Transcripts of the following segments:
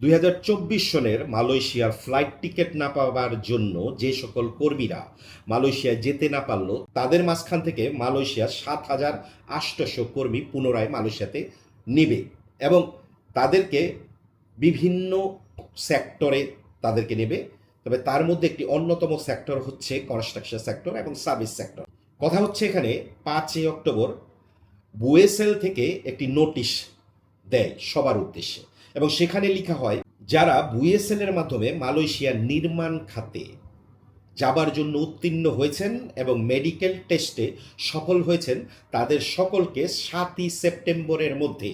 দুই হাজার চব্বিশ সনের মালয়েশিয়ার ফ্লাইট টিকিট না পাওয়ার জন্য যে সকল কর্মীরা মালয়েশিয়ায় যেতে না পারল, তাদের মাঝখান থেকে মালয়েশিয়ার সাত হাজার আটশোশো কর্মী পুনরায় মালয়েশিয়াতে নেবে এবং তাদেরকে বিভিন্ন সেক্টরে তাদেরকে নেবে। তবে তার মধ্যে একটি অন্যতম সেক্টর হচ্ছে কনস্ট্রাকশন সেক্টর এবং সার্ভিস সেক্টর কথা হচ্ছে এখানে পাঁচই অক্টোবর বুয়েসেল থেকে একটি নোটিশ দেয় সবার উদ্দেশ্যে। এবং সেখানে লেখা হয়, যারা বুয়েসেলের মাধ্যমে মালয়েশিয়ার নির্মাণ খাতে যাবার জন্য উত্তীর্ণ হয়েছেন এবং মেডিকেল টেস্টে সফল হয়েছেন, তাদের সকলকে সাতই সেপ্টেম্বরের মধ্যে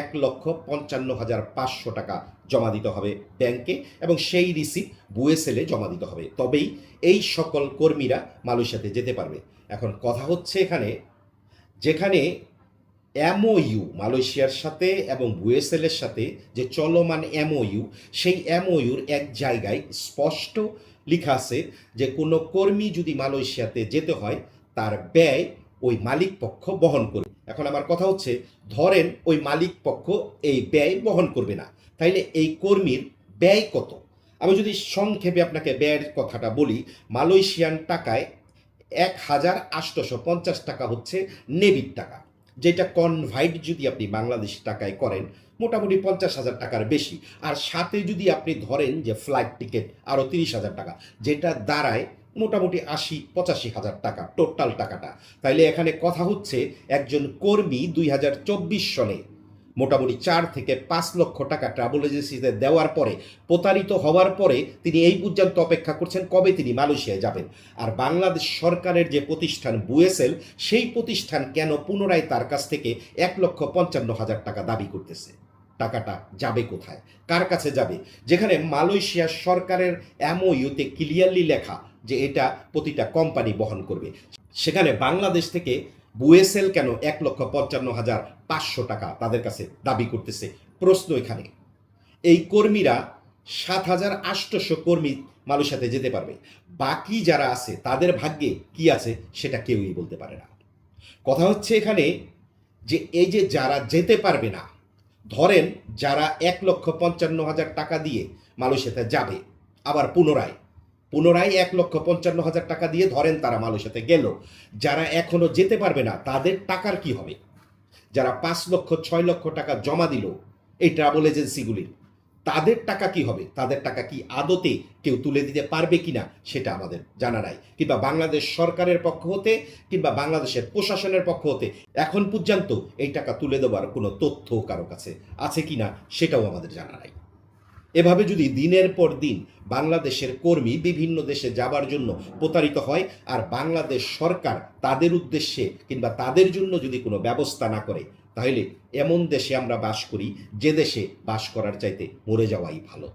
এক লক্ষ পঞ্চান্ন হাজার পাঁচশো টাকা জমা দিতে হবে ব্যাংকে এবং সেই রিসিপ্ট বুয়েসেলে জমা দিতে হবে। তবেই এই সকল কর্মীরা মালয়েশিয়াতে যেতে পারবে। এখন কথা হচ্ছে এখানে, যেখানে এমওইউ মালয়েশিয়ার সাথে এবং বুয়েসেলের সাথে যে চলমান এমওইউ সেই এমওইউর এক জায়গায় স্পষ্ট লেখা আছে যে কোনো কর্মী যদি মালয়েশিয়াতে যেতে হয়, তার ব্যয় ওই মালিক পক্ষ বহন করবে। এখন আমার কথা হচ্ছে, ধরেন ওই মালিক পক্ষ এই ব্যয় বহন করবে না, তাইলে এই কর্মীর ব্যয় কত? আমি যদি সংক্ষেপে আপনাকে ব্যয়ের কথাটা বলি, মালয়েশিয়ান টাকায় এক হাজার আটশোশো পঞ্চাশ টাকা হচ্ছে নেবির টাকা। যেটা কনভাইট যদি আপনি বাংলাদেশ টাকায় করেন, মোটামুটি পঞ্চাশ হাজার টাকার বেশি। আর সাথে যদি আপনি ধরেন যে ফ্লাইট টিকিট আরও তিরিশ হাজার টাকা, যেটা দাঁড়ায় মোটামুটি আশি, পঁচাশি হাজার টাকা টোটাল টাকাটা। তাইলে এখানে কথা হচ্ছে, একজন কর্মী দুই হাজার চব্বিশ সনে মোটামুটি চার থেকে পাঁচ লক্ষ টাকা ট্রাভেল এজেন্সিতে দেওয়ার পরে, প্রতারিত হওয়ার পরে তিনি এই পর্যন্ত অপেক্ষা করছেন কবে তিনি মালয়েশিয়ায় যাবেন। আর বাংলাদেশ সরকারের যে প্রতিষ্ঠান বুয়েসেল, সেই প্রতিষ্ঠান কেন পুনরায় তার কাছ থেকে এক লক্ষ পঞ্চান্ন হাজার টাকা দাবি করতেছে? টাকাটা যাবে কোথায়? কার কাছে যাবে? যেখানে মালয়েশিয়া সরকারের এমওইউতে ক্লিয়ারলি লেখা যে এটা প্রতিটা কোম্পানি বহন করবে। সেখানে বাংলাদেশ থেকে বুয়েসেল কেন এক লক্ষ পঞ্চান্ন হাজার পাঁচশো টাকা তাদের কাছে দাবি করতেছে? প্রশ্ন এখানে। এই কর্মীরা সাত হাজার আটশোশো কর্মী মালয়েশিয়াতে যেতে পারবে। বাকি যারা আছে, তাদের ভাগ্যে কি আছে সেটা কেউই বলতে পারে না। কথা হচ্ছে এখানে যে এই যে যারা যেতে পারবে না, ধরেন যারা এক লক্ষ পঞ্চান্ন হাজার টাকা দিয়ে মালয়েশিয়াতে যাবে, আবার পুনরায় পুনরায় এক লক্ষ পঞ্চান্ন হাজার টাকা দিয়ে ধরেন তারা মালয়েশিয়াতে গেল। যারা এখনও যেতে পারবে না, তাদের টাকার কি হবে? যারা পাঁচ লক্ষ, ছয় লক্ষ টাকা জমা দিল এই ট্রাভেল এজেন্সিগুলির তাদের টাকা কি হবে? তাদের টাকা কি আদতে কেউ তুলে দিতে পারবে কিনা সেটা আমাদের জানা নাই। কিংবা বাংলাদেশ সরকারের পক্ষ হতে, কিংবা বাংলাদেশের প্রশাসনের পক্ষ হতে এখন পর্যন্ত এই টাকা তুলে দেওয়ার কোনো তথ্য কারও কাছে আছে কি না সেটাও আমাদের জানা নাই। এভাবে যদি দিনের পর দিন বাংলাদেশের কর্মী বিভিন্ন দেশে যাবার জন্য প্রতারিত হয়, আর বাংলাদেশ সরকার তাদের উদ্দেশ্যে কিংবা তাদের জন্য যদি কোনো ব্যবস্থা না করে, তাহলে এমন দেশে আমরা বাস করি যে দেশে বাস করার চাইতে মরে যাওয়াই ভালো।